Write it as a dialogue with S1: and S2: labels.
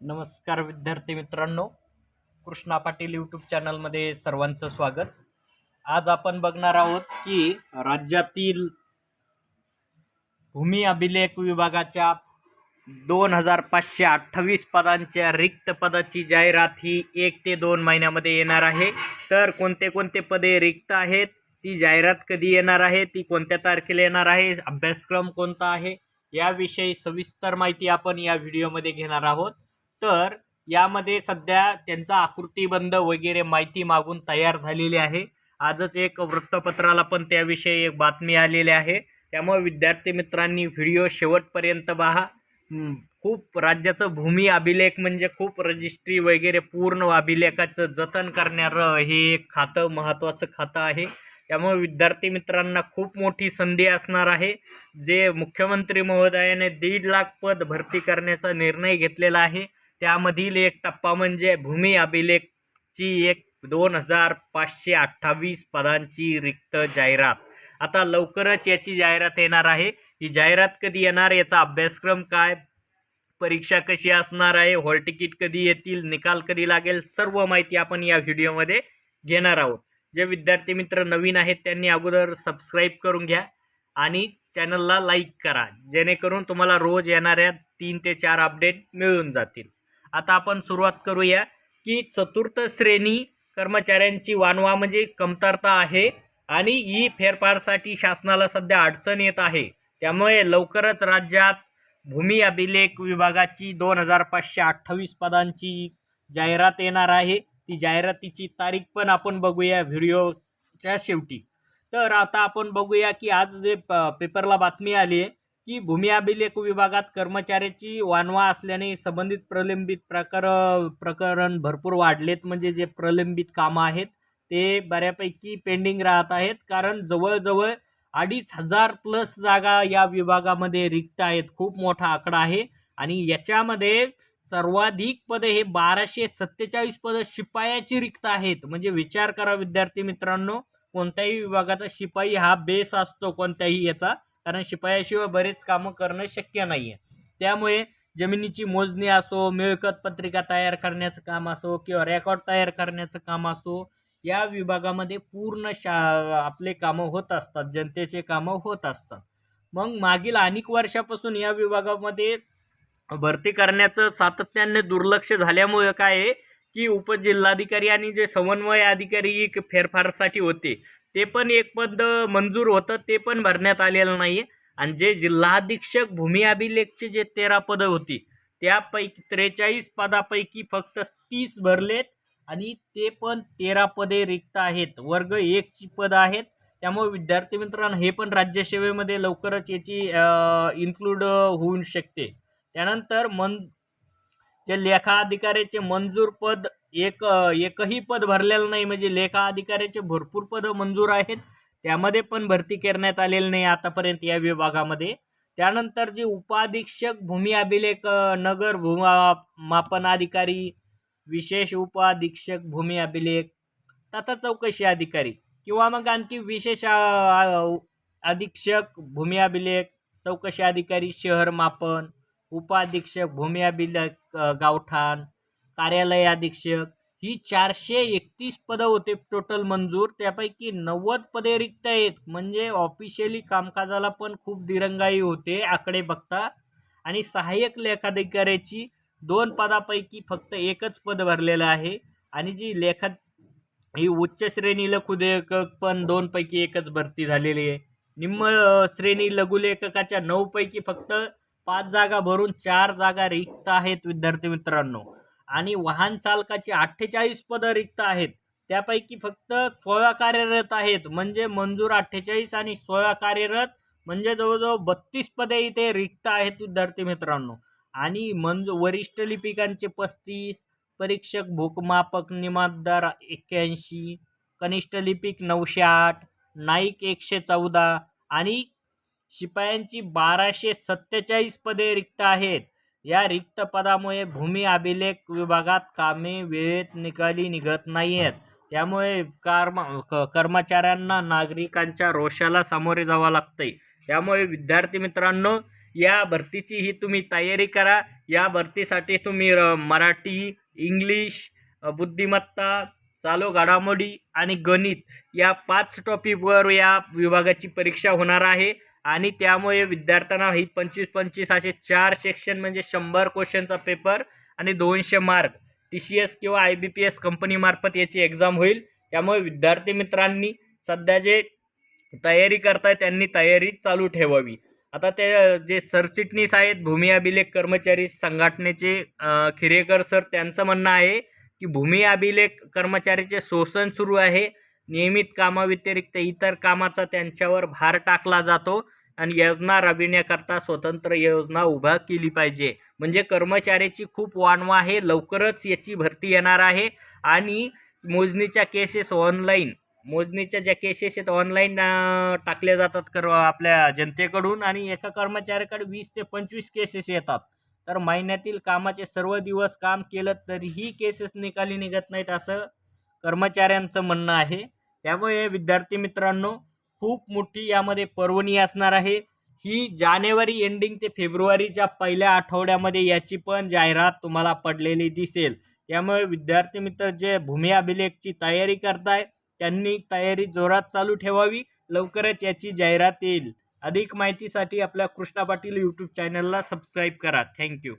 S1: नमस्कार विद्यार्थी मित्रांनो. कृष्णा पाटील यूट्यूब चॅनलमध्ये सर्वांचं स्वागत. आज आपण बघणार आहोत की राज्यातील भूमी अभिलेख विभागाच्या दोन हजार पाचशे अठ्ठावीस पदांच्या रिक्त पदाची जाहिरात ही एक ते दोन महिन्यामध्ये येणार आहे. तर कोणते कोणते पदे रिक्त आहेत? ती जाहिरात कधी येणार आहे? ती कोणत्या तारखेला येणार आहे? अभ्यासक्रम कोणता आहे? याविषयी सविस्तर माहिती आपण या व्हिडिओमध्ये घेणार आहोत. तर यामध्ये सध्या त्यांचा आकृतीबंध वगैरे माहिती मागून तयार झालेली आहे. आजच एक वृत्तपत्राला पण त्याविषयी एक बातमी आलेली आहे. त्यामुळे विद्यार्थी मित्रांनी व्हिडिओ शेवटपर्यंत पहा. खूप राज्याचं भूमी अभिलेख म्हणजे खूप रजिस्ट्री वगैरे पूर्ण अभिलेखाचं जतन करणारं हे एक खातं महत्त्वाचं खातं आहे. त्यामुळे विद्यार्थी मित्रांना खूप मोठी संधी असणार आहे. जे मुख्यमंत्री महोदयाने दीड लाख पद भरती करण्याचा निर्णय घेतलेला आहे. त्यामधील एक टप्पा म्हणजे भूमी अभिलेखची एक दोन हजार पाचशे अठ्ठावीस पदांची रिक्त जाहिरात. आता लवकरच याची जाहिरात येणार आहे. ही जाहिरात कधी येणार याचा अभ्यासक्रम काय परीक्षा कशी असणार आहे हॉल तिकीट कधी येतील निकाल कधी लागेल सर्व माहिती आपण या व्हिडिओमध्ये घेणार आहोत. जे विद्यार्थी मित्र नवीन आहेत त्यांनी अगोदर सबस्क्राईब करून घ्या आणि चॅनलला लाईक करा. जेणेकरून तुम्हाला रोज येणाऱ्या तीन ते चार अपडेट मिळून जातील. आता आपण सुरुवात करूया की चतुर्थ श्रेणी कर्मचाऱ्यांची वानवा म्हणजे कमतरता आहे आणि ही फेरफारसाठी शासनाला सध्या अडचण येत आहे. त्यामुळे लवकरच राज्यात भूमी अभिलेख विभागाची दोन हजार पाचशे अठ्ठावीस पदांची जाहिरात येणार आहे. ती जाहिरातीची तारीख पण आपण बघूया व्हिडिओच्या शेवटी. तर आता आपण बघूया की आज जे प पेपरला बातमी आली आहे की भूमी अभिलेख विभागात कर्मचाऱ्याची वानवा असल्याने संबंधित प्रलंबित प्रकार प्रकरण भरपूर वाढलेत. म्हणजे जे प्रलंबित कामं आहेत ते बऱ्यापैकी पेंडिंग राहत आहेत. कारण जवळजवळ अडीच हजार प्लस जागा या विभागामध्ये रिक्त आहेत. खूप मोठा आकडा आहे. आणि याच्यामध्ये सर्वाधिक पदे हे बाराशे सत्तेचाळीस पदं शिपायाची रिक्त आहेत. म्हणजे विचार करा विद्यार्थी मित्रांनो कोणत्याही विभागाचा शिपाई हा बेस असतो कोणत्याही याचा. कारण शिपायाशिवाय बरेच कामं करणं शक्य नाही आहे त्यामुळे जमिनीची मोजणी असो मिळकत पत्रिका तयार करण्याचं काम असो किंवा रेकॉर्ड तयार करण्याचं काम असो या विभागामध्ये पूर्ण शा आपले कामं होत असतात जनतेचे कामं होत असतात. मग मागील अनेक वर्षापासून या विभागामध्ये भरती करण्याचं सातत्याने दुर्लक्ष झाल्यामुळे काय आहे की उपजिल्हाधिकारी आणि जे समन्वय अधिकारी फेरफारसाठी होते ते पण एक पद मंजूर होतं ते पण भरण्यात आलेलं नाही आहे आणि जे जिल्हाधीक्षक भूमी अभिलेखचे जे तेरा पदं होती त्यापैकी त्रेचाळीस पदापैकी फक्त तीस भरलेत. आणि ते पण तेरा पदे रिक्त आहेत. वर्ग एकची पदं आहेत. त्यामुळे विद्यार्थी मित्रांनो हे पण राज्यसेवेमध्ये लवकरच याची इन्क्लूड होऊ शकते. त्यानंतर मन जे लेखा अधिकाऱ्याचे मंजूर पद एक एकही पद भरलेलं नाही. म्हणजे लेखा अधिकाऱ्याचे भरपूर पदं मंजूर आहेत. त्यामध्ये पण भरती करण्यात आलेली नाही आतापर्यंत या विभागामध्ये. त्यानंतर जे उपाधीक्षक भूमी अभिलेख नगर भूमा मापनाधिकारी विशेष उपाधीक्षक भूमी अभिलेख तथा चौकशी अधिकारी किंवा मग आणखी विशेष अधीक्षक भूमी अभिलेख चौकशी अधिकारी शहर मापन उपाधीक्षक भूमी अभिलेख गावठाण कार्यालय अधीक्षक ही चारशे एकतीस पदं होते टोटल मंजूर. त्यापैकी नव्वद पदे रिक्त आहेत. म्हणजे ऑफिशियली कामकाजाला पण खूप दिरंगाई होते आकडे बघता. आणि सहाय्यक लेखाधिकाऱ्याची दोन पदापैकी फक्त एकच पद भरलेलं आहे. आणि जी लेखा ही उच्च श्रेणी लघुलेखक पण दोनपैकी एकच भरती झालेली आहे. निम्न श्रेणी लघुलेखकाच्या नऊपैकी फक्त पाच जागा भरून चार जागा रिक्त आहेत विद्यार्थी मित्रांनो. आणि वाहन चालकाची अठ्ठेचाळीस पदं रिक्त आहेत. त्यापैकी फक्त सोळा कार्यरत आहेत. म्हणजे मंजूर अठ्ठेचाळीस आणि सोळा कार्यरत म्हणजे जवळजवळ बत्तीस पदे इथे रिक्त आहेत विद्यार्थी मित्रांनो. आणि मंजू वरिष्ठ लिपिकांचे पस्तीस परीक्षक भूकमापक निमातदार एक्क्याऐंशी कनिष्ठ लिपिक नऊशे आठ नाईक एकशे चौदा आणि शिपायांची बाराशे सत्तेचाळीस पदे रिक्त आहेत. या रिक्त पदामुळे भूमी अभिलेख विभागात कामे वेळेत निकाली निघत नाही आहेत त्यामुळे कर्म क कर्मचाऱ्यांना नागरिकांच्या रोषाला सामोरे जावं लागतंय. त्यामुळे विद्यार्थी मित्रांनो या भरतीची ही तुम्ही तयारी करा. या भरतीसाठी तुम्ही मराठी इंग्लिश बुद्धिमत्ता चालू घडामोडी आणि गणित या पाच टॉपिकवर या विभागाची परीक्षा होणार आहे. आणि त्यामुळे विद्यार्थ्यांना ही पंचवीस पंचवीस असे चार सेक्शन म्हणजे शंभर क्वेश्चनचा पेपर आणि दोनशे मार्क टी सी एस किंवा आय बी पी एस कंपनीमार्फत याची एक्झाम होईल. त्यामुळे विद्यार्थी मित्रांनी सध्या जे तयारी करताय त्यांनी तयारी चालू ठेवावी. आता ते जे सरचिटणीस आहेत भूमी अभिलेख कर्मचारी संघटनेचे खिरेकर सर त्यांचं म्हणणं आहे की भूमी अभिलेख कर्मचारीचे शोषण सुरू आहे. नियमित कामाव्यतिरिक्त इतर कामाचा त्यांच्यावर भार टाकला जातो आणि योजना राबविण्याकरता स्वतंत्र योजना उभा केली पाहिजे. म्हणजे कर्मचाऱ्याची खूप वाणवा आहे लवकरच याची भरती येणार आहे आणि मोजणीच्या केसेस ऑनलाईन मोजणीच्या ज्या केसेस आहेत ऑनलाईन टाकल्या जातात कर आपल्या जनतेकडून आणि एका कर्मचाऱ्याकडे वीस ते पंचवीस केसेस येतात. तर महिन्यातील कामाचे सर्व दिवस काम केलं तरीही केसेस निकाली निघत नाहीत असं कर्मचाऱ्यांचं म्हणणं आहे. त्यामुळे विद्यार्थी मित्रांनो खूप मोठी यामध्ये पर्वणी असणार आहे. ही जानेवारी एंडिंग ते फेब्रुवारीच्या पहिल्या आठवड्यामध्ये याची पण जाहिरात तुम्हाला पडलेली दिसेल. त्यामुळे विद्यार्थी मित्र जे भूमी अभिलेखची तयारी करताय त्यांनी तयारी जोरात चालू ठेवावी. लवकरच याची जाहिरात येईल. अधिक माहितीसाठी आपल्या कृष्णा पाटील यूट्यूब चॅनलला सबस्क्राईब करा. Thank you